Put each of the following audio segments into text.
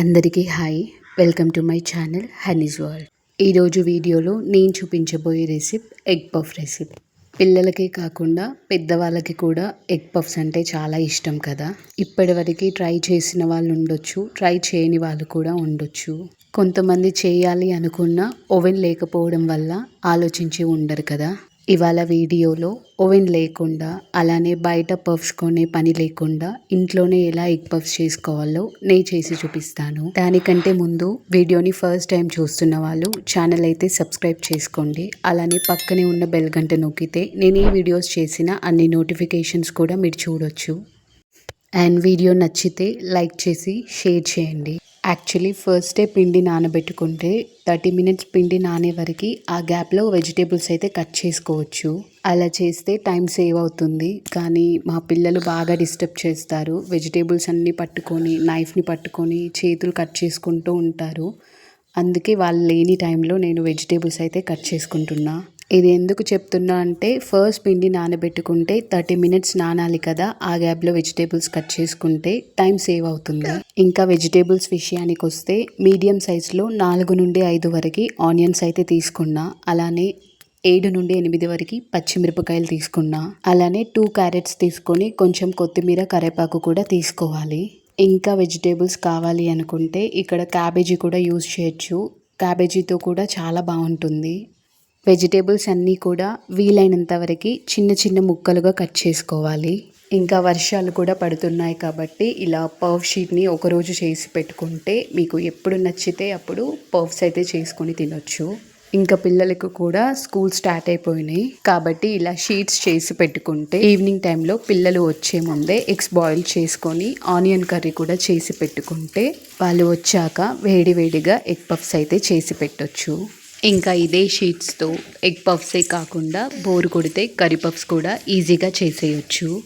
అందరికీ hi. Welcome to my channel Honey's World. ఈరోజు వీడియోలో నేను చూపించబోయే రెసిపీ ఎగ్ పఫ్ రెసిపీ. పిల్లలకే కాకుండా పెద్దవాళ్ళకి కూడా ఎగ్ పఫ్స్ అంటే చాలా ఇష్టం కదా. ఇప్పటివరకు ట్రై చేసిన వాళ్ళు ఉండొచ్చు ట్రై చేయని వాళ్ళు కూడా ఉండొచ్చు. కొంతమంది చేయాలి అనుకున్న ఓవెన్ లేకపోవడం వల్ల ఆలోచించి ఉండరు కదా. ఇవాళ వీడియోలో ఓవెన్ లేకుండా అలానే బయట పఫ్స్ కొనే పని లేకుండా ఇంట్లోనే ఎలా ఎగ్ పఫ్స్ చేసుకోవాలో నేను చేసి చూపిస్తాను. దానికంటే ముందు వీడియోని ఫస్ట్ టైం చూస్తున్న వాళ్ళు ఛానల్ అయితే సబ్స్క్రైబ్ చేసుకోండి. అలానే పక్కనే ఉన్న బెల్ గంట నొక్కితే నేను ఏ వీడియోస్ చేసిన అన్ని నోటిఫికేషన్స్ కూడా మీరు చూడొచ్చు. అండ్ వీడియో నచ్చితే లైక్ చేసి షేర్ చేయండి. యాక్చువల్లీ ఫస్ట్ డే పిండి నానబెట్టుకుంటే థర్టీ మినిట్స్ పిండి నానే వరకు ఆ గ్యాప్లో వెజిటేబుల్స్ అయితే కట్ చేసుకోవచ్చు. అలా చేస్తే టైం సేవ్ అవుతుంది. కానీ మా పిల్లలు బాగా డిస్టర్బ్ చేస్తారు. వెజిటేబుల్స్ అన్నీ పట్టుకొని నైఫ్ని పట్టుకొని చేతులు కట్ చేసుకుంటూ ఉంటారు. అందుకే వాళ్ళు లేని టైంలో నేను వెజిటేబుల్స్ అయితే కట్ చేసుకుంటున్నా. ఇది ఎందుకు చెప్తున్నా అంటే ఫస్ట్ పిండి నానబెట్టుకుంటే థర్టీ మినిట్స్ నానాలి కదా ఆ గ్యాప్లో వెజిటేబుల్స్ కట్ చేసుకుంటే టైం సేవ్ అవుతుంది. ఇంకా వెజిటేబుల్స్ విషయానికి వస్తే మీడియం సైజులో నాలుగు నుండి ఐదు వరకు ఆనియన్స్ అయితే తీసుకున్నా అలానే ఏడు నుండి ఎనిమిది వరకు పచ్చిమిరపకాయలు తీసుకున్నా అలానే టూ క్యారెట్స్ తీసుకొని కొంచెం కొత్తిమీర కరేపాకు కూడా తీసుకోవాలి. ఇంకా వెజిటేబుల్స్ కావాలి అనుకుంటే ఇక్కడ క్యాబేజీ కూడా యూజ్ చేయొచ్చు. క్యాబేజీతో కూడా చాలా బాగుంటుంది. వెజిటేబుల్స్ అన్నీ కూడా వీలైనంత వరకు చిన్న చిన్న ముక్కలుగా కట్ చేసుకోవాలి. ఇంకా వర్షాలు కూడా పడుతున్నాయి కాబట్టి ఇలా పర్ఫ్ షీట్ని ఒకరోజు చేసి పెట్టుకుంటే మీకు ఎప్పుడు నచ్చితే అప్పుడు పర్ఫ్స్ అయితే చేసుకొని తినొచ్చు. ఇంకా పిల్లలకు కూడా స్కూల్ స్టార్ట్ అయిపోయినాయి కాబట్టి ఇలా షీట్స్ చేసి పెట్టుకుంటే ఈవినింగ్ టైంలో పిల్లలు వచ్చే ముందే ఎగ్స్ బాయిల్ చేసుకొని ఆనియన్ కర్రీ కూడా చేసి పెట్టుకుంటే వాళ్ళు వచ్చాక వేడి వేడిగా ఎగ్ పఫ్స్ అయితే చేసి పెట్టొచ్చు. ఇంకా ఇదే షీట్స్తో ఎగ్ పఫ్సే కాకుండా బోర్ కొడితే కర్రీ పఫ్స్ కూడా ఈజీగా చేసేయచ్చు.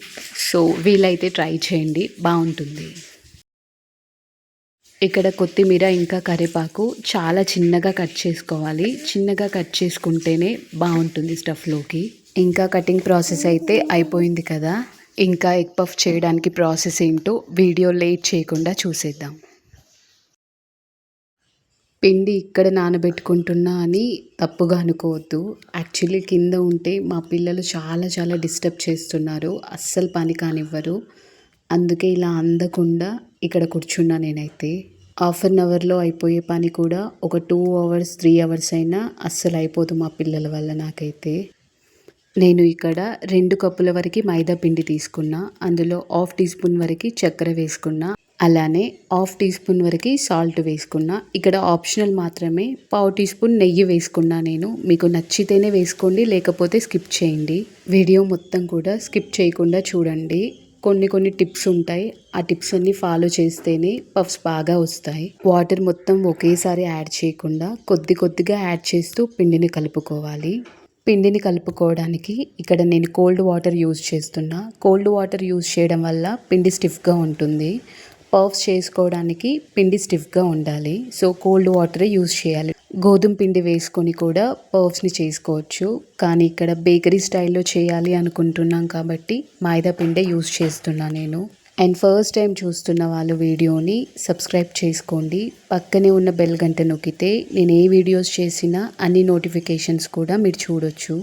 సో వీలైతే ట్రై చేయండి. బాగుంటుంది. ఇక్కడ కొత్తిమీర ఇంకా కరివేపాకు చాలా చిన్నగా కట్ చేసుకోవాలి. చిన్నగా కట్ చేసుకుంటేనే బాగుంటుంది స్టఫ్లోకి. ఇంకా కటింగ్ ప్రాసెస్ అయితే అయిపోయింది కదా. ఇంకా ఎగ్ పఫ్ చేయడానికి ప్రాసెస్ ఏంటో వీడియో లేట్ చేయకుండా చూసేద్దాం. పిండి ఇక్కడ నానబెట్టుకుంటున్నా అని తప్పుగా అనుకోవద్దు. యాక్చువల్లీ కింద ఉంటే మా పిల్లలు చాలా చాలా డిస్టర్బ్ చేస్తున్నారు. అస్సలు పని కానివ్వరు. అందుకే ఇలా అందకుండా ఇక్కడ కూర్చున్నా నేనైతే. హాఫ్ అన్ అవర్లో అయిపోయే పని కూడా ఒక టూ అవర్స్ త్రీ అవర్స్ అయినా అస్సలు అయిపోదు మా పిల్లల వల్ల నాకైతే. నేను ఇక్కడ రెండు కప్పుల వరకు మైదా పిండి తీసుకున్నా. అందులో హాఫ్ టీ స్పూన్ వరకు చక్కెర వేసుకున్నా. అలానే హాఫ్ టీ స్పూన్ వరకు సాల్ట్ వేసుకున్నా. ఇక్కడ ఆప్షనల్ మాత్రమే పావు టీ స్పూన్ నెయ్యి వేసుకున్నా నేను. మీకు నచ్చితేనే వేసుకోండి లేకపోతే స్కిప్ చేయండి. వీడియో మొత్తం కూడా స్కిప్ చేయకుండా చూడండి. కొన్ని కొన్ని టిప్స్ ఉంటాయి. ఆ టిప్స్ అన్ని ఫాలో చేస్తేనే పఫ్స్ బాగా వస్తాయి. వాటర్ మొత్తం ఒకేసారి యాడ్ చేయకుండా కొద్ది కొద్దిగా యాడ్ చేస్తూ పిండిని కలుపుకోవాలి. పిండిని కలుపుకోవడానికి ఇక్కడ నేను కోల్డ్ వాటర్ యూజ్ చేస్తున్నా. కోల్డ్ వాటర్ యూజ్ చేయడం వల్ల పిండి స్టిఫ్గా ఉంటుంది. పర్ఫ్స్ చేసుకోవడానికి పిండి స్టిఫ్గా ఉండాలి. సో కోల్డ్ వాటరే యూజ్ చేయాలి. గోధుమ పిండి వేసుకొని కూడా పర్ఫ్స్ని చేసుకోవచ్చు. కానీ ఇక్కడ బేకరీ స్టైల్లో చేయాలి అనుకుంటున్నాం కాబట్టి మైదా పిండే యూస్ చేస్తున్నా నేను. అండ్ ఫస్ట్ టైం చూస్తున్న వాళ్ళు వీడియోని సబ్స్క్రైబ్ చేసుకోండి. పక్కనే ఉన్న బెల్ గంట నొక్కితే నేను ఏ వీడియోస్ చేసినా అన్ని నోటిఫికేషన్స్ కూడా మీరు చూడొచ్చు.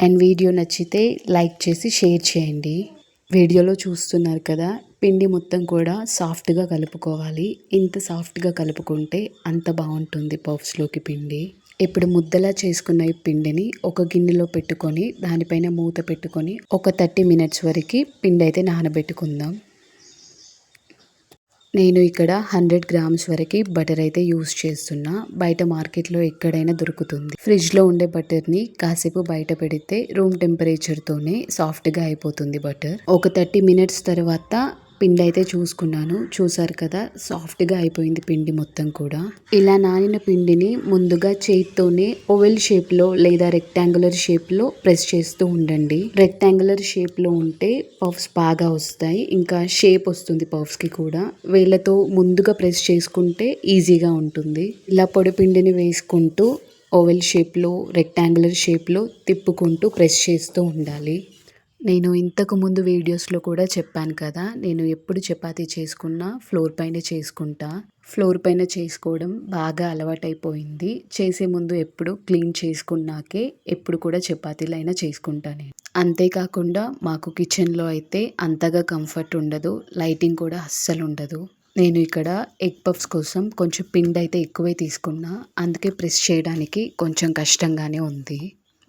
అండ్ వీడియో నచ్చితే లైక్ చేసి షేర్ చేయండి. వీడియోలో చూస్తున్నారు కదా పిండి మొత్తం కూడా సాఫ్ట్గా కలుపుకోవాలి. ఇంత సాఫ్ట్గా కలుపుకుంటే అంత బాగుంటుంది పఫ్స్లోకి పిండి. ఇప్పుడు ముద్దలా చేసుకున్న ఈ పిండిని ఒక గిన్నెలో పెట్టుకొని దానిపైన మూత పెట్టుకొని ఒక థర్టీ మినిట్స్ వరకు పిండి అయితే నానబెట్టుకుందాం. నేను ఇక్కడ హండ్రెడ్ గ్రామ్స్ వరకు బటర్ అయితే యూస్ చేస్తున్నా. బయట మార్కెట్లో ఎక్కడైనా దొరుకుతుంది. ఫ్రిడ్జ్లో ఉండే బటర్ని కాసేపు బయట పెడితే రూమ్ టెంపరేచర్తోనే సాఫ్ట్గా అయిపోతుంది బటర్. ఒక థర్టీ మినిట్స్ తర్వాత పిండి అయితే చూసుకున్నాను. చూసారు కదా సాఫ్ట్గా అయిపోయింది పిండి మొత్తం కూడా. ఇలా నానిన పిండిని ముందుగా చేతితోనే ఓవెల్ షేప్లో లేదా రెక్టాంగులర్ షేప్లో ప్రెస్ చేస్తూ ఉండండి. రెక్టాంగులర్ షేప్లో ఉంటే పఫ్స్ బాగా వస్తాయి. ఇంకా షేప్ వస్తుంది పఫ్స్కి కూడా. వేళ్ళతో ముందుగా ప్రెస్ చేసుకుంటే ఈజీగా ఉంటుంది. ఇలా పొడి పిండిని వేసుకుంటూ ఓవెల్ షేప్లో రెక్టాంగులర్ షేప్లో తిప్పుకుంటూ ప్రెస్ చేస్తూ ఉండాలి. నేను ఇంతకు ముందు వీడియోస్లో కూడా చెప్పాను కదా నేను ఎప్పుడు చపాతీ చేసుకున్నా ఫ్లోర్ పైన చేసుకుంటా. ఫ్లోర్ పైన చేసుకోవడం బాగా అలవాటైపోయింది. చేసే ముందు ఎప్పుడు క్లీన్ చేసుకున్నాకే ఎప్పుడు కూడా చపాతీలైనా చేసుకుంటా నేను. అంతేకాకుండా మాకు కిచెన్లో అయితే అంతగా కంఫర్ట్ ఉండదు లైటింగ్ కూడా అస్సలు ఉండదు నేను ఇక్కడ ఎగ్ పఫ్స్ కోసం కొంచెం పిండి అయితే ఎక్కువే తీసుకున్నా అందుకే ప్రెస్ చేయడానికి కొంచెం కష్టంగానే ఉంది.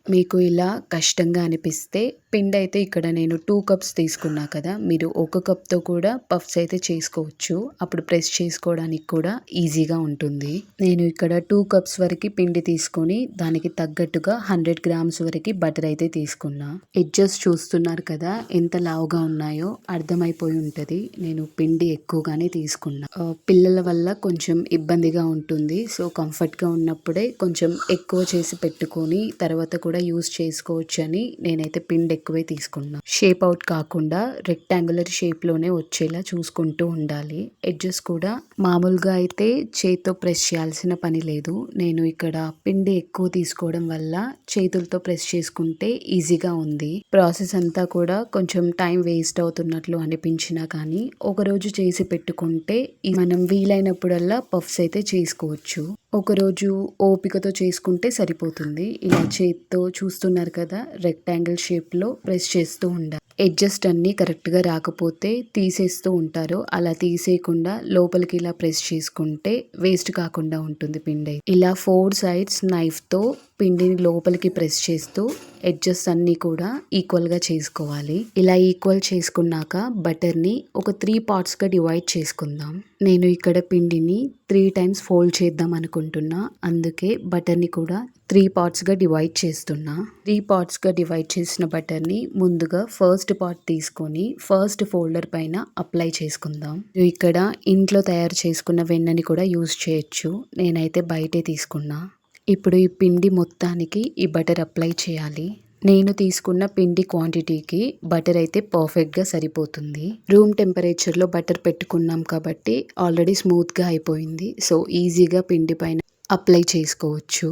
మీకు ఇలా కష్టంగా అనిపిస్తే పిండి అయితే ఇక్కడ నేను టూ కప్స్ తీసుకున్నా కదా మీరు ఒక కప్తో కూడా పఫ్స్ అయితే చేసుకోవచ్చు. అప్పుడు ప్రెస్ చేసుకోవడానికి కూడా ఈజీగా ఉంటుంది. నేను ఇక్కడ టూ కప్స్ వరకు పిండి తీసుకొని దానికి తగ్గట్టుగా హండ్రెడ్ గ్రామ్స్ వరకు బటర్ అయితే తీసుకున్నా. ఎడ్జెస్ చూస్తున్నారు కదా ఎంత లావుగా ఉన్నాయో అర్థమైపోయి ఉంటుంది. నేను పిండి ఎక్కువగానే తీసుకున్నా. పిల్లల వల్ల కొంచెం ఇబ్బందిగా ఉంటుంది. సో కంఫర్ట్గా ఉన్నప్పుడే కొంచెం ఎక్కువ చేసి పెట్టుకొని తర్వాత కూడా యూస్ చేసుకోవచ్చు అని నేనైతే పిండి ఎక్కువే తీసుకున్నా. షేప్ అవుట్ కాకుండా రెక్టాంగులర్ షేప్లోనే వచ్చేలా చూసుకుంటూ ఉండాలి. ఎడ్జెస్ కూడా మామూలుగా అయితే చేతితో ప్రెస్ చేయాల్సిన పని లేదు. నేను ఇక్కడ పిండి ఎక్కువ తీసుకోవడం వల్ల చేతులతో ప్రెస్ చేసుకుంటే ఈజీగా ఉంది. ప్రాసెస్ అంతా కూడా కొంచెం టైం వేస్ట్ అవుతున్నట్లు అనిపించినా కానీ ఒక రోజు చేసి పెట్టుకుంటే మనం వీలైనప్పుడల్లా పఫ్స్ అయితే చేసుకోవచ్చు. ఒకరోజు ఓపికతో చేసుకుంటే సరిపోతుంది. ఇలా చేత్తో చూస్తున్నారు కదా రెక్టాంగిల్ షేప్లో ప్రెస్ చేస్తూ ఉండాలి ఎడ్జస్ట్ అన్నీ కరెక్ట్గా రాకపోతే తీసేస్తూ ఉంటారు. అలా తీసేయకుండా లోపలికి ఇలా ప్రెస్ చేసుకుంటే వేస్ట్ కాకుండా ఉంటుంది పిండి. ఇలా ఫోర్ సైడ్స్ నైఫ్తో పిండిని లోపలికి ప్రెస్ చేస్తూ ఎడ్జెస్ అన్నీ కూడా ఈక్వల్గా చేసుకోవాలి. ఇలా ఈక్వల్ చేసుకున్నాక బటర్ని ఒక త్రీ పార్ట్స్గా డివైడ్ చేసుకుందాం. నేను ఇక్కడ పిండిని త్రీ టైమ్స్ ఫోల్డ్ చేద్దాం అనుకుంటున్నా. అందుకే బటర్ని కూడా త్రీ పార్ట్స్గా డివైడ్ చేస్తున్నా. త్రీ పార్ట్స్గా డివైడ్ చేసిన బటర్ని ముందుగా ఫస్ట్ ఫస్ట్ పార్ట్ తీసుకొని ఫస్ట్ ఫోల్డర్ పైన అప్లై చేసుకుందాం. ఇక్కడ ఇంట్లో తయారు చేసుకున్న వెన్నని కూడా యూజ్ చేయొచ్చు. నేనైతే బయటే తీసుకున్నా. ఇప్పుడు ఈ పిండి మొత్తానికి ఈ బటర్ అప్లై చేయాలి. నేను తీసుకున్న పిండి క్వాంటిటీకి బటర్ అయితే పర్ఫెక్ట్గా సరిపోతుంది. రూమ్ టెంపరేచర్లో బటర్ పెట్టుకున్నాం కాబట్టి ఆల్రెడీ స్మూత్గా అయిపోయింది. సో ఈజీగా పిండి పైన అప్లై చేసుకోవచ్చు.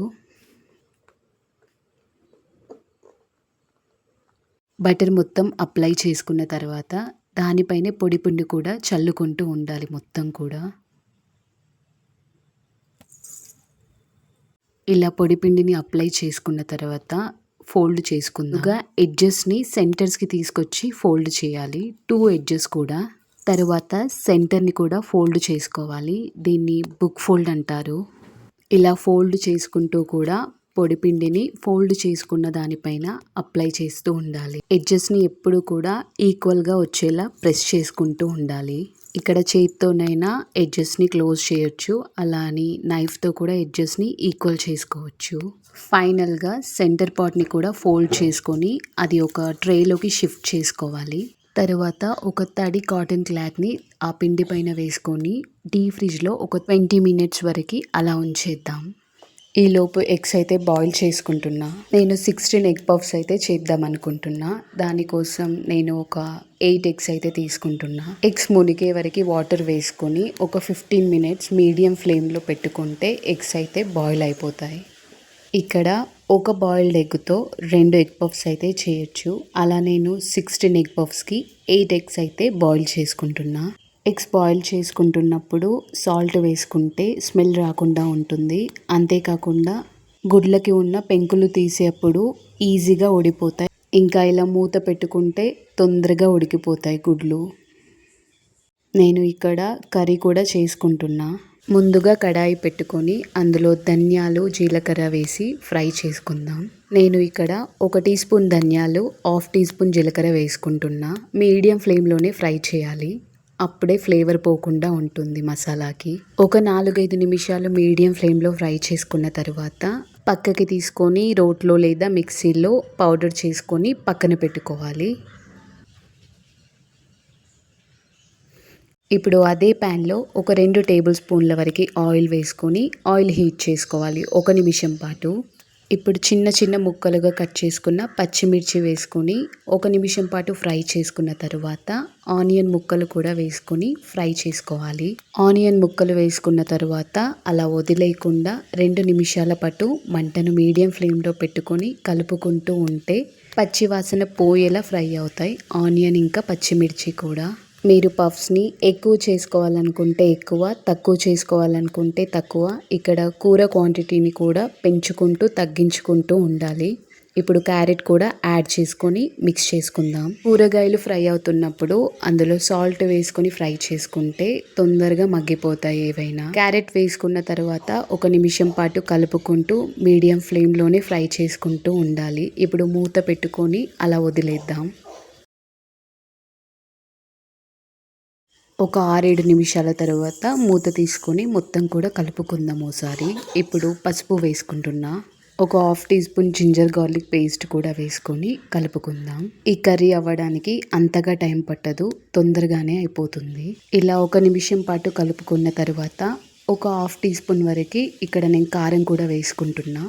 బటర్ మొత్తం అప్లై చేసుకున్న తర్వాత దానిపైనే పొడి పిండి కూడా చల్లుకుంటూ ఉండాలి మొత్తం కూడా. ఇలా పొడి పిండిని అప్లై చేసుకున్న తర్వాత ఫోల్డ్ చేసుకుందాగా ఎడ్జెస్ని సెంటర్స్కి తీసుకొచ్చి ఫోల్డ్ చేయాలి. టూ ఎడ్జెస్ కూడా. తర్వాత సెంటర్ని కూడా ఫోల్డ్ చేసుకోవాలి. దీన్ని బుక్ ఫోల్డ్ అంటారు. ఇలా ఫోల్డ్ చేసుకుంటూ కూడా పొడి పిండిని ఫోల్డ్ చేసుకున్న దానిపైన అప్లై చేస్తూ ఉండాలి. ఎడ్జెస్ని ఎప్పుడు కూడా ఈక్వల్గా వచ్చేలా ప్రెస్ చేసుకుంటూ ఉండాలి. ఇక్కడ చేతితోనైనా ఎడ్జెస్ని క్లోజ్ చేయొచ్చు అలా అని నైఫ్తో కూడా ఎడ్జెస్ని ఈక్వల్ చేసుకోవచ్చు. ఫైనల్గా సెంటర్ పార్ట్ని కూడా ఫోల్డ్ చేసుకొని అది ఒక ట్రేలోకి షిఫ్ట్ చేసుకోవాలి. తరువాత ఒక తడి కాటన్ క్లాత్ని ఆ పిండి పైన వేసుకొని డీ ఫ్రిడ్జ్లో ఒక ట్వంటీ మినిట్స్ వరకు అలా ఉంచేద్దాం. ఈ లోపు ఎగ్స్ అయితే బాయిల్ చేసుకుంటున్నా. నేను సిక్స్టీన్ ఎగ్ పఫ్స్ అయితే చేద్దాం అనుకుంటున్నా. దానికోసం నేను ఒక ఎయిట్ ఎగ్స్ అయితే తీసుకుంటున్నా. ఎగ్స్ మునిగే వరకు వాటర్ వేసుకొని ఒక ఫిఫ్టీన్ మినిట్స్ మీడియం ఫ్లేమ్లో పెట్టుకుంటే ఎగ్స్ అయితే బాయిల్ అయిపోతాయి. ఇక్కడ ఒక బాయిల్డ్ ఎగ్తో రెండు ఎగ్ పఫ్స్ అయితే చేయొచ్చు. అలా నేను సిక్స్టీన్ ఎగ్ పఫ్స్కి ఎయిట్ ఎగ్స్ అయితే బాయిల్ చేసుకుంటున్నా. ఎగ్స్ బాయిల్ చేసుకుంటున్నప్పుడు సాల్ట్ వేసుకుంటే స్మెల్ రాకుండా ఉంటుంది. అంతేకాకుండా గుడ్లకి ఉన్న పెంకులు తీసేప్పుడు ఈజీగా ఉడిపోతాయి ఇంకా ఇలా మూత పెట్టుకుంటే తొందరగా ఉడికిపోతాయి గుడ్లు. నేను ఇక్కడ కర్రీ కూడా చేసుకుంటున్నా. ముందుగా కడాయి పెట్టుకొని అందులో ధనియాలు జీలకర్ర వేసి ఫ్రై చేసుకుందాం. నేను ఇక్కడ ఒక టీ స్పూన్ ధనియాలు హాఫ్ టీ స్పూన్ జీలకర్ర వేసుకుంటున్నా. మీడియం ఫ్లేమ్లోనే ఫ్రై చేయాలి. అప్పుడే ఫ్లేవర్ పోకుండా ఉంటుంది మసాలాకి. ఒక నాలుగైదు నిమిషాలు మీడియం ఫ్లేమ్లో ఫ్రై చేసుకున్న తర్వాత పక్కకి తీసుకొని రోట్లో లేదా మిక్సీలో పౌడర్ చేసుకొని పక్కన పెట్టుకోవాలి. ఇప్పుడు అదే ప్యాన్లో ఒక రెండు టేబుల్ స్పూన్ల వరకు ఆయిల్ వేసుకొని ఆయిల్ హీట్ చేసుకోవాలి. ఒక నిమిషం పాటు. ఇప్పుడు చిన్న చిన్న ముక్కలుగా కట్ చేసుకున్న పచ్చిమిర్చి వేసుకొని ఒక నిమిషం పాటు ఫ్రై చేసుకున్న తరువాత ఆనియన్ ముక్కలు కూడా వేసుకొని ఫ్రై చేసుకోవాలి. ఆనియన్ ముక్కలు వేసుకున్న తరువాత అలా వదిలేయకుండా రెండు నిమిషాల పాటు మంటను మీడియం ఫ్లేమ్లో పెట్టుకొని కలుపుకుంటూ ఉంటే పచ్చి వాసన పోయేలా ఫ్రై అవుతాయి. ఆనియన్ ఇంకా పచ్చిమిర్చి కూడా. మీరు పఫ్స్ని ఎక్కువ చేసుకోవాలనుకుంటే ఎక్కువ తక్కువ చేసుకోవాలనుకుంటే తక్కువ. ఇక్కడ కూర క్వాంటిటీని కూడా పెంచుకుంటూ తగ్గించుకుంటూ ఉండాలి. ఇప్పుడు క్యారెట్ కూడా యాడ్ చేసుకొని మిక్స్ చేసుకుందాం. కూరగాయలు ఫ్రై అవుతున్నప్పుడు అందులో సాల్ట్ వేసుకొని ఫ్రై చేసుకుంటే తొందరగా మగ్గిపోతాయి ఏవైనా. క్యారెట్ వేసుకున్న తర్వాత ఒక నిమిషం పాటు కలుపుకుంటూ మీడియం ఫ్లేమ్లోనే ఫ్రై చేసుకుంటూ ఉండాలి. ఇప్పుడు మూత పెట్టుకొని అలా వదిలేద్దాం. ఒక ఆరేడు నిమిషాల తర్వాత మూత తీసుకొని మొత్తం కూడా కలుపుకుందాం ఒకసారి ఇప్పుడు పసుపు వేసుకుంటున్నా. ఒక half teaspoon ginger garlic paste కూడా వేసుకొని కలుపుకుందాం. ఈ కర్రీ అవ్వడానికి అంతగా టైం పట్టదు తొందరగానే అయిపోతుంది. ఇలా ఒక నిమిషం పాటు కలుపుకున్న తర్వాత ఒక హాఫ్ టీ స్పూన్ వరకు ఇక్కడ నేను కారం కూడా వేసుకుంటున్నా.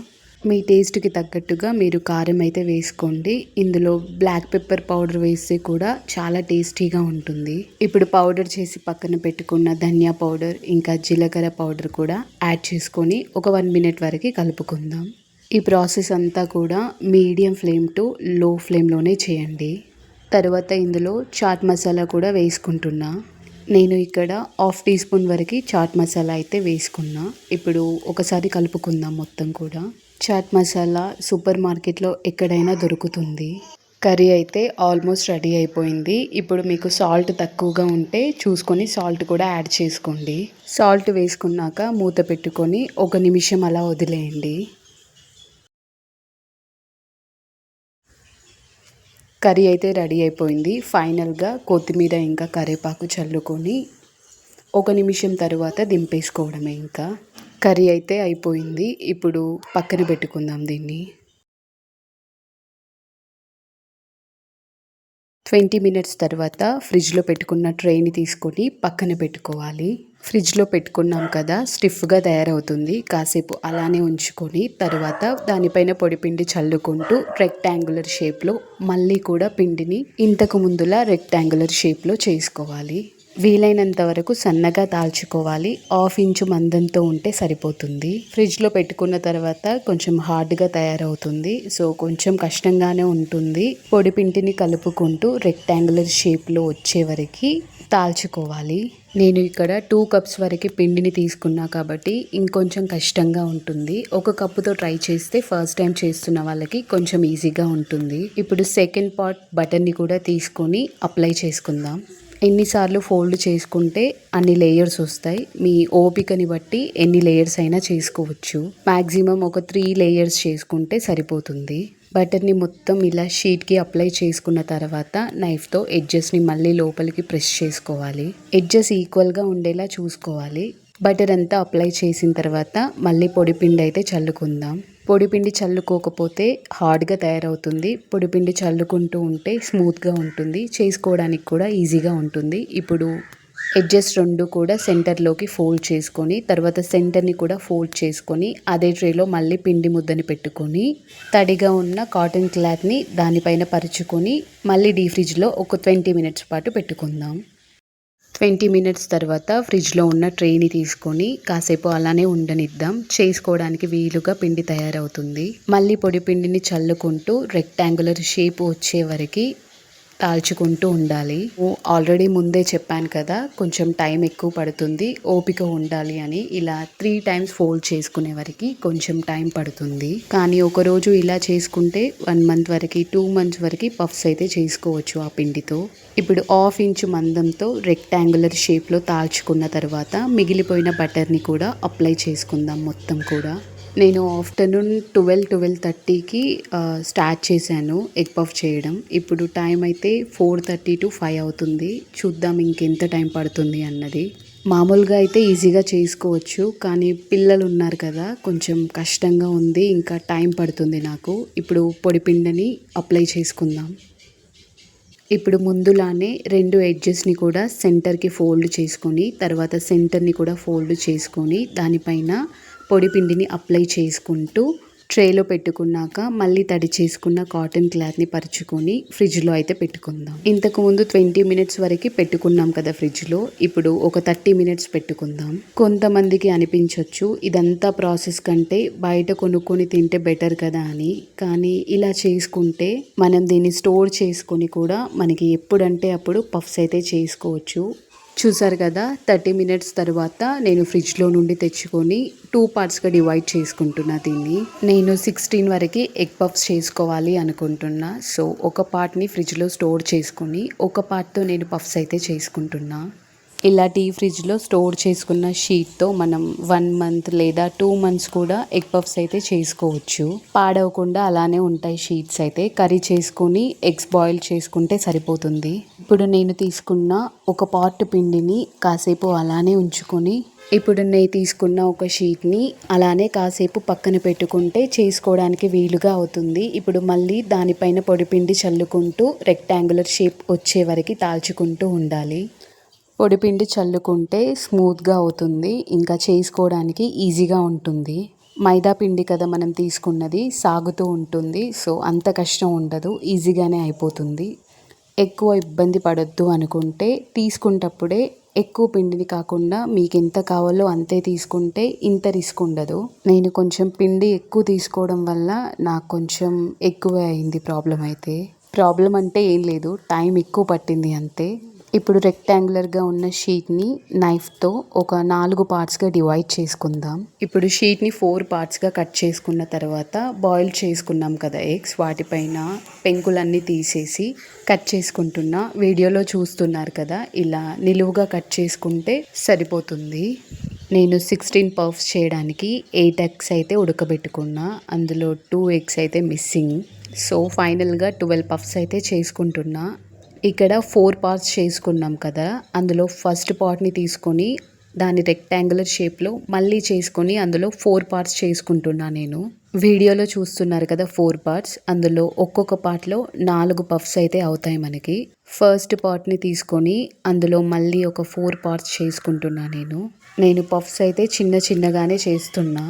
మీ టేస్ట్కి తగ్గట్టుగా మీరు కారం అయితే వేసుకోండి. ఇందులో బ్లాక్ పెప్పర్ పౌడర్ వేస్తే కూడా చాలా టేస్టీగా ఉంటుంది. ఇప్పుడు పౌడర్ చేసి పక్కన పెట్టుకున్న ధనియా పౌడర్ ఇంకా జీలకర్ర పౌడర్ కూడా యాడ్ చేసుకొని ఒక వన్ మినిట్ వరకు కలుపుకుందాం. ఈ ప్రాసెస్ అంతా కూడా మీడియం ఫ్లేమ్ టు లో ఫ్లేమ్లోనే చేయండి. తర్వాత ఇందులో చాట్ మసాలా కూడా వేసుకుంటున్నా. నేను ఇక్కడ హాఫ్ టీ స్పూన్ వరకు చాట్ మసాలా అయితే వేసుకున్నా. ఇప్పుడు ఒకసారి కలుపుకుందాం మొత్తం కూడా. చాట్ మసాలా సూపర్ మార్కెట్లో ఎక్కడైనా దొరుకుతుంది. కర్రీ అయితే ఆల్మోస్ట్ రెడీ అయిపోయింది. ఇప్పుడు మీకు సాల్ట్ తక్కువగా ఉంటే చూసుకొని సాల్ట్ కూడా యాడ్ చేసుకోండి. సాల్ట్ వేసుకున్నాక మూత పెట్టుకొని ఒక నిమిషం అలా వదిలేయండి. కర్రీ అయితే రెడీ అయిపోయింది. ఫైనల్గా కొత్తిమీర ఇంకా కరివేపాకు చల్లుకొని ఒక నిమిషం తర్వాత దింపేసుకోవడమే ఇంకా. కర్రీ అయితే అయిపోయింది. ఇప్పుడు పక్కన పెట్టుకుందాం దీన్ని. ట్వంటీ మినిట్స్ తర్వాత ఫ్రిడ్జ్లో పెట్టుకున్న ట్రైని తీసుకొని పక్కన పెట్టుకోవాలి. ఫ్రిడ్జ్లో పెట్టుకున్నాం కదా స్టిఫ్గా తయారవుతుంది. కాసేపు అలానే ఉంచుకొని తర్వాత దానిపైన పొడి పిండి చల్లుకుంటూ రెక్టాంగులర్ షేప్లో మళ్ళీ కూడా పిండిని ఇంతకు ముందులా రెక్టాంగులర్ షేప్లో చేసుకోవాలి. వీలైనంత వరకు సన్నగా దాల్చుకోవాలి. హాఫ్ ఇంచు మందంతో ఉంటే సరిపోతుంది. ఫ్రిడ్జ్లో పెట్టుకున్న తర్వాత కొంచెం హార్డ్గా తయారవుతుంది. సో కొంచెం కష్టంగానే ఉంటుంది. పొడి పిండిని కలుపుకుంటూ రెక్టాంగులర్ షేప్లో వచ్చే వరకు తాల్చుకోవాలి నేను ఇక్కడ టూ కప్స్ వరకు పిండిని తీసుకున్నా కాబట్టి ఇంకొంచెం కష్టంగా ఉంటుంది. ఒక కప్పుతో ట్రై చేస్తే ఫస్ట్ టైం చేస్తున్న వాళ్ళకి కొంచెం ఈజీగా ఉంటుంది. ఇప్పుడు సెకండ్ పార్ట్ బటన్ని కూడా తీసుకొని అప్లై చేసుకుందాం. ఎన్నిసార్లు ఫోల్డ్ చేసుకుంటే అన్ని లేయర్స్ వస్తాయి. మీ ఓపికని బట్టి ఎన్ని లేయర్స్ అయినా చేసుకోవచ్చు. మ్యాక్సిమం ఒక త్రీ లేయర్స్ చేసుకుంటే సరిపోతుంది. బటర్ని మొత్తం ఇలా షీట్కి అప్లై చేసుకున్న తర్వాత నైఫ్తో ఎడ్జెస్ని మళ్ళీ లోపలికి ప్రెస్ చేసుకోవాలి. ఎడ్జెస్ ఈక్వల్గా ఉండేలా చూసుకోవాలి. బటర్ అంతా అప్లై చేసిన తర్వాత మళ్ళీ పొడిపిండి అయితే చల్లుకుందాం. పొడిపిండి చల్లుకోకపోతే హార్డ్గా తయారవుతుంది. పొడిపిండి చల్లుకుంటూ ఉంటే స్మూత్గా ఉంటుంది. చేసుకోవడానికి కూడా ఈజీగా ఉంటుంది. ఇప్పుడు ఎడ్జెస్ రెండు కూడా సెంటర్లోకి ఫోల్డ్ చేసుకొని తర్వాత సెంటర్ని కూడా ఫోల్డ్ చేసుకొని అదే ట్రేలో మళ్ళీ పిండి ముద్దని పెట్టుకొని తడిగా ఉన్న కాటన్ క్లాత్ని దానిపైన పరుచుకొని మళ్ళీ డీ ఫ్రిడ్జ్లో ఒక ట్వంటీ మినిట్స్ పాటు పెట్టుకుందాం. ట్వంటీ మినిట్స్ తర్వాత ఫ్రిడ్జ్లో ఉన్న ట్రేని తీసుకొని కాసేపు అలానే ఉండనిద్దాం. చేసుకోవడానికి వీలుగా పిండి తయారవుతుంది. మళ్ళీ పొడి పిండిని చల్లుకుంటూ రెక్టాంగులర్ షేప్ వచ్చే వరకు కాల్చుకుంటూ ఉండాలి. ఆల్రెడీ ముందే చెప్పాను కదా కొంచెం టైం ఎక్కువ పడుతుంది ఓపిక ఉండాలి అని. ఇలా త్రీ టైమ్స్ ఫోల్డ్ చేసుకునే వరకు కొంచెం టైం పడుతుంది. కానీ ఒక రోజు ఇలా చేసుకుంటే వన్ మంత్ వరకు టూ మంత్స్ వరకు పఫ్స్ అయితే చేసుకోవచ్చు ఆ పిండితో. ఇప్పుడు హాఫ్ ఇంచ్ మందంతో రెక్టాంగులర్ షేప్లో తాల్చుకున్న తర్వాత మిగిలిపోయిన బటర్ని కూడా అప్లై చేసుకుందాం మొత్తం కూడా. నేను ఆఫ్టర్నూన్ ట్వెల్వ్ ట్వెల్వ్ థర్టీకి స్టార్ట్ చేశాను ఎగ్ పఫ్ చేయడం. ఇప్పుడు టైం అయితే ఫోర్ థర్టీ టు ఫైవ్ అవుతుంది. చూద్దాం ఇంకెంత టైం పడుతుంది అన్నది. మామూలుగా అయితే ఈజీగా చేసుకోవచ్చు కానీ పిల్లలు ఉన్నారు కదా కొంచెం కష్టంగా ఉంది ఇంకా టైం పడుతుంది నాకు. ఇప్పుడు పొడిపిండిని అప్లై చేసుకుందాం. ఇప్పుడు ముందులానే రెండు ఎడ్జెస్ని కూడా సెంటర్కి ఫోల్డ్ చేసుకొని తర్వాత సెంటర్ని కూడా ఫోల్డ్ చేసుకొని దానిపైన పొడి పిండిని అప్లై చేసుకుంటూ ట్రేలో పెట్టుకున్నాక మళ్ళీ తడి చేసుకున్న కాటన్ క్లాత్ని పరుచుకొని ఫ్రిడ్జ్లో అయితే పెట్టుకుందాం. ఇంతకు ముందు ట్వంటీ మినిట్స్ వరకు పెట్టుకున్నాం కదా ఫ్రిడ్జ్లో ఇప్పుడు ఒక థర్టీ మినిట్స్ పెట్టుకుందాం. కొంతమందికి అనిపించవచ్చు ఇదంతా ప్రాసెస్ కంటే బయట కొనుక్కొని తింటే బెటర్ కదా అని కానీ ఇలా చేసుకుంటే మనం దీన్ని స్టోర్ చేసుకొని కూడా మనకి ఎప్పుడంటే అప్పుడు పఫ్స్ అయితే చేసుకోవచ్చు. చూసారు కదా థర్టీ మినిట్స్ తర్వాత నేను ఫ్రిడ్జ్లో నుండి తెచ్చుకొని టూ పార్ట్స్గా డివైడ్ చేసుకుంటున్నా దీన్ని. నేను సిక్స్టీన్ వరకు ఎగ్ పఫ్స్ చేసుకోవాలి అనుకుంటున్నా. సో ఒక పార్ట్ని ఫ్రిడ్జ్లో స్టోర్ చేసుకొని ఒక పార్ట్తో నేను పఫ్స్ అయితే చేసుకుంటున్నా. ఇలా డీ ఫ్రిడ్జ్లో స్టోర్ చేసుకున్న షీట్తో మనం వన్ మంత్ లేదా టూ మంత్స్ కూడా ఎగ్ పఫ్స్ అయితే చేసుకోవచ్చు. పాడవకుండా అలానే ఉంటాయి షీట్స్ అయితే. కర్రీ చేసుకొని ఎగ్స్ బాయిల్ చేసుకుంటే సరిపోతుంది. ఇప్పుడు నేను తీసుకున్న ఒక పాట్ పిండిని కాసేపు అలానే ఉంచుకొని ఇప్పుడు నేను తీసుకున్న ఒక షీట్ని అలానే కాసేపు పక్కన పెట్టుకుంటే చేసుకోవడానికి వీలుగా అవుతుంది. ఇప్పుడు మళ్ళీ దానిపైన పొడిపిండి చల్లుకుంటూ రెక్టాంగులర్ షేప్ వచ్చే వరకు తాల్చుకుంటూ ఉండాలి. పొడిపిండి చల్లుకుంటే స్మూత్గా అవుతుంది. ఇంకా చేసుకోవడానికి ఈజీగా ఉంటుంది. మైదా పిండి కదా మనం తీసుకున్నది సాగుతూ ఉంటుంది. సో అంత కష్టం ఉండదు. ఈజీగానే అయిపోతుంది. ఎక్కువ ఇబ్బంది పడొద్దు అనుకుంటే తీసుకుంటప్పుడే ఎక్కువ పిండిని కాకుండా మీకు ఎంత కావాలో అంతే తీసుకుంటే ఇంత రిస్క్ ఉండదు. నేను కొంచెం పిండి ఎక్కువ తీసుకోవడం వల్ల నాకు కొంచెం ఎక్కువ అయింది ప్రాబ్లం అయితే. ప్రాబ్లం అంటే ఏం లేదు. టైం ఎక్కువ పట్టింది అంతే. ఇప్పుడు రెక్టాంగులర్గా ఉన్న షీట్ని నైఫ్తో ఒక నాలుగు పార్ట్స్గా డివైడ్ చేసుకుందాం. ఇప్పుడు షీట్ని ఫోర్ పార్ట్స్గా కట్ చేసుకున్న తర్వాత బాయిల్ చేసుకున్నాం కదా ఎగ్స్ వాటిపైన పెంకులన్నీ తీసేసి కట్ చేసుకుంటున్నా వీడియోలో చూస్తున్నారు కదా ఇలా నిలువుగా కట్ చేసుకుంటే సరిపోతుంది. నేను సిక్స్టీన్ పఫ్స్ చేయడానికి ఎయిట్ ఎగ్స్ అయితే ఉడకబెట్టుకున్నా అందులో టూ ఎగ్స్ అయితే మిస్సింగ్ సో ఫైనల్గా ట్వెల్వ్ పఫ్స్ అయితే చేసుకుంటున్నా. ఇక్కడ ఫోర్ పార్ట్స్ చేసుకున్నాం కదా. అందులో ఫస్ట్ పార్ట్ని తీసుకొని దాన్ని రెక్టాంగులర్ షేప్లో మళ్ళీ చేసుకొని అందులో ఫోర్ పార్ట్స్ చేసుకుంటున్నా నేను. వీడియోలో చూస్తున్నారు కదా ఫోర్ పార్ట్స్. అందులో ఒక్కొక్క పార్ట్లో నాలుగు పఫ్స్ అయితే అవుతాయి మనకి. ఫస్ట్ పార్ట్ని తీసుకొని అందులో మళ్ళీ ఒక ఫోర్ పార్ట్స్ చేసుకుంటున్నా నేను. నేను పఫ్స్ అయితే చిన్న చిన్నగానే చేస్తున్నా.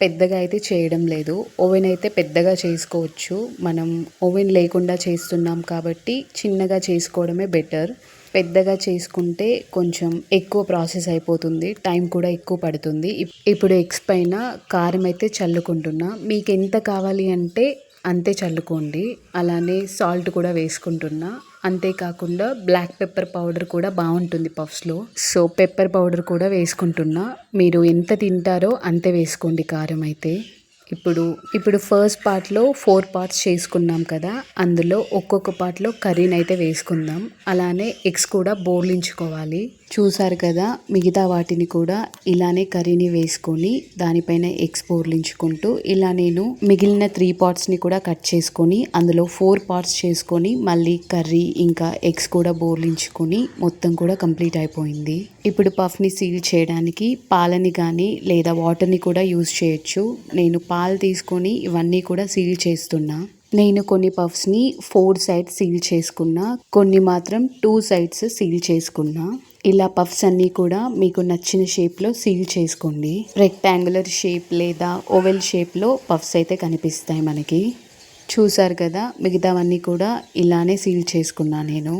పెద్దగా అయితే చేయడం లేదు. ఓవెన్ అయితే పెద్దగా చేసుకోవచ్చు. మనం ఓవెన్ లేకుండా చేస్తున్నాం కాబట్టి చిన్నగా చేసుకోవడమే బెటర్ పెద్దగా చేసుకుంటే కొంచెం ఎక్కువ ప్రాసెస్ అయిపోతుంది. టైం కూడా ఎక్కువ పడుతుంది. ఇప్పుడు ఎగ్స్ పైన కారం అయితే చల్లుకుంటున్నా. మీకు ఎంత కావాలి అంటే అంతే చల్లుకోండి. అలానే సాల్ట్ కూడా వేసుకుంటున్నా. అంతేకాకుండా బ్లాక్ పెప్పర్ పౌడర్ కూడా బాగుంటుంది పఫ్స్లో. సో పెప్పర్ పౌడర్ కూడా వేసుకుంటున్నా. మీరు ఎంత తింటారో అంతే వేసుకోండి కారం అయితే. ఇప్పుడు ఇప్పుడు ఫస్ట్ పార్ట్లో ఫోర్ పార్ట్స్ చేసుకున్నాం కదా. అందులో ఒక్కొక్క పార్ట్లో కర్రీని అయితే వేసుకుందాం. అలానే ఎగ్స్ కూడా బోర్లించుకోవాలి. చూసారు కదా మిగతా వాటిని కూడా ఇలానే కర్రీని వేసుకొని దానిపైన ఎగ్స్ బోర్లించుకుంటూ ఇలా నేను మిగిలిన త్రీ పార్ట్స్ని కూడా కట్ చేసుకొని అందులో ఫోర్ పార్ట్స్ చేసుకొని మళ్ళీ కర్రీ ఇంకా ఎగ్స్ కూడా బోర్లించుకొని మొత్తం కూడా కంప్లీట్ అయిపోయింది. ఇప్పుడు పఫ్ని సీల్ చేయడానికి పాలని కానీ లేదా వాటర్ని కూడా యూజ్ చేయొచ్చు. నేను పాలు తీసుకొని ఇవన్నీ కూడా సీల్ చేస్తున్నా. నేను కొన్ని పఫ్స్ని ఫోర్ సైడ్స్ సీల్ చేసుకున్నా. కొన్ని మాత్రం టూ సైడ్స్ సీల్ చేసుకున్నా. ఇలా పఫ్స్ అన్నీ కూడా మీకు నచ్చిన షేప్లో సీల్ చేసుకోండి. రెక్టాంగులర్ షేప్ లేదా ఓవెల్ షేప్లో పఫ్స్ అయితే కనిపిస్తాయి మనకి. చూసారు కదా మిగతావన్నీ కూడా ఇలానే సీల్ చేసుకున్నా నేను.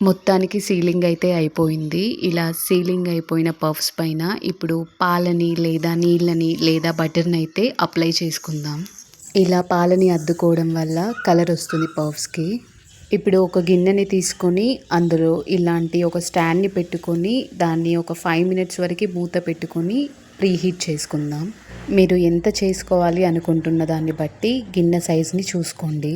మొత్తానికి సీలింగ్ అయితే అయిపోయింది. ఇలా సీలింగ్ అయిపోయిన పఫ్స్ పైన ఇప్పుడు పాలని లేదా నీళ్ళని లేదా బటర్ని అయితే అప్లై చేసుకుందాం. ఇలా పాలని అద్దుకోవడం వల్ల కలర్ వస్తుంది పఫ్స్కి. ఇప్పుడు ఒక గిన్నెని తీసుకొని అందులో ఇలాంటి ఒక స్టాండ్ని పెట్టుకొని దాన్ని ఒక ఫైవ్ మినిట్స్ వరకు మూత పెట్టుకొని ప్రీహీట్ చేసుకుందాం. మీరు ఎంత చేసుకోవాలి అనుకుంటున్న దాన్ని బట్టి గిన్నె సైజ్ని చూసుకోండి.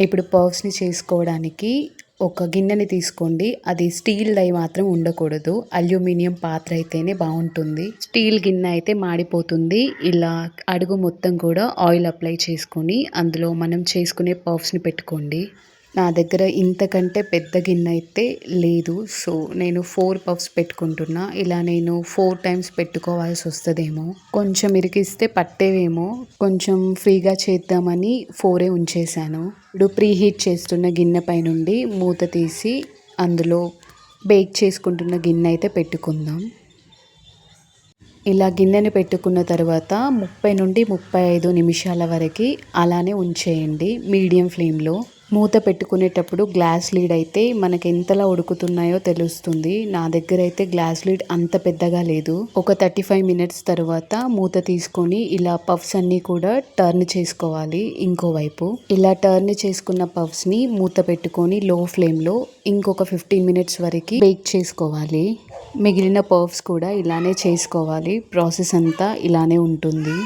ఇప్పుడు పర్వ్స్ని చేసుకోవడానికి ఒక గిన్నెని తీసుకోండి. అది స్టీల్ దై మాత్రం ఉండకూడదు. అల్యూమినియం పాత్ర అయితేనే బాగుంటుంది. స్టీల్ గిన్నె అయితే మాడిపోతుంది. ఇలా అడుగు మొత్తం కూడా ఆయిల్ అప్లై చేసుకొని అందులో మనం చేసుకునే పర్వ్స్ని పెట్టుకోండి. నా దగ్గర ఇంతకంటే పెద్ద గిన్నె అయితే లేదు. సో నేను ఫోర్ పఫ్స్ పెట్టుకుంటున్నా. ఇలా నేను ఫోర్ టైమ్స్ పెట్టుకోవాల్సి వస్తుందేమో. కొంచెం ఇరికిస్తే పట్టేవేమో. కొంచెం ఫ్రీగా చేద్దామని ఫోరే ఉంచేశాను. ఇప్పుడు ప్రీ హీట్ చేస్తున్న గిన్నె పైనుండి మూత తీసి అందులో బేక్ చేసుకుంటున్న గిన్నె అయితే పెట్టుకుందాం. ఇలా గిన్నెని పెట్టుకున్న తర్వాత ముప్పై నుండి ముప్పై ఐదు నిమిషాల వరకు అలానే ఉంచేయండి మీడియం ఫ్లేమ్లో. మూత పెట్టుకునేటప్పుడు గ్లాస్ లీడ్ అయితే మనకి ఎంతలా ఉడుకుతున్నాయో తెలుస్తుంది. నా దగ్గర అయితే గ్లాస్ లీడ్ అంత పెద్దగా లేదు. ఒక థర్టీ ఫైవ్ మినిట్స్ తర్వాత మూత తీసుకొని ఇలా పఫ్స్ అన్ని కూడా టర్న్ చేసుకోవాలి ఇంకోవైపు ఇలా టర్న్ చేసుకున్న పఫ్స్ని మూత పెట్టుకొని లో ఫ్లేమ్లో ఇంకొక ఫిఫ్టీన్ మినిట్స్ వరకు బేక్ చేసుకోవాలి. మిగిలిన పర్ఫ్స్ కూడా ఇలానే చేసుకోవాలి. ప్రాసెస్ అంతా ఇలానే ఉంటుంది.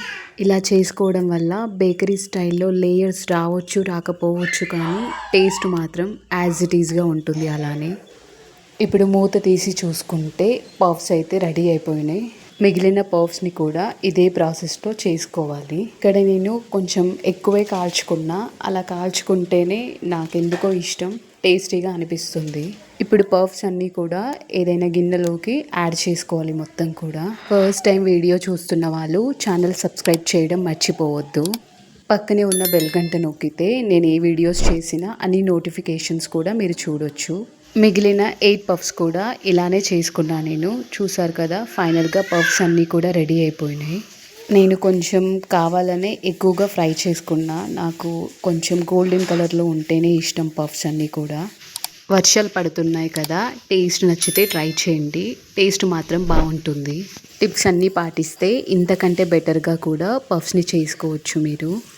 ఇలా చేసుకోవడం వల్ల బేకరీ స్టైల్లో లేయర్స్ రావచ్చు రాకపోవచ్చు కానీ టేస్ట్ మాత్రం యాజ్ ఇట్ ఈస్గా ఉంటుంది అలానే. ఇప్పుడు మూత తీసి చూసుకుంటే పఫ్స్ అయితే రెడీ అయిపోయినాయి. మిగిలిన పర్ఫ్స్ని కూడా ఇదే ప్రాసెస్లో చేసుకోవాలి. ఇక్కడ నేను కొంచెం ఎక్కువే కాల్చుకున్నా. అలా కాల్చుకుంటేనే నాకెందుకో ఇష్టం. టేస్టీగా అనిపిస్తుంది. ఇప్పుడు పఫ్స్ అన్నీ కూడా ఏదైనా గిన్నెలోకి యాడ్ చేసుకోవాలి మొత్తం కూడా. ఫస్ట్ టైం వీడియో చూస్తున్న వాళ్ళు ఛానల్ సబ్స్క్రైబ్ చేయడం మర్చిపోవద్దు. పక్కనే ఉన్న బెల్ గంట నొక్కితే నేను ఏ వీడియోస్ చేసినా అన్ని నోటిఫికేషన్స్ కూడా మీరు చూడొచ్చు. మిగిలిన ఎయిట్ పఫ్స్ కూడా ఇలానే చేసుకున్నా నేను. చూసారు కదా ఫైనల్గా పఫ్స్ అన్నీ కూడా రెడీ అయిపోయినాయి. నేను కొంచెం కావాలనే ఎక్కువగా ఫ్రై చేసుకున్నా. నాకు కొంచెం గోల్డెన్ కలర్లో ఉంటేనే ఇష్టం పఫ్స్ అన్నీ కూడా. వర్షాలు పడుతున్నాయి కదా టేస్ట్ నచ్చితే ట్రై చేయండి. టేస్ట్ మాత్రం బాగుంటుంది. టిప్స్ అన్నీ పాటిస్తే ఇంతకంటే బెటర్గా కూడా పఫ్స్ని చేసుకోవచ్చు మీరు.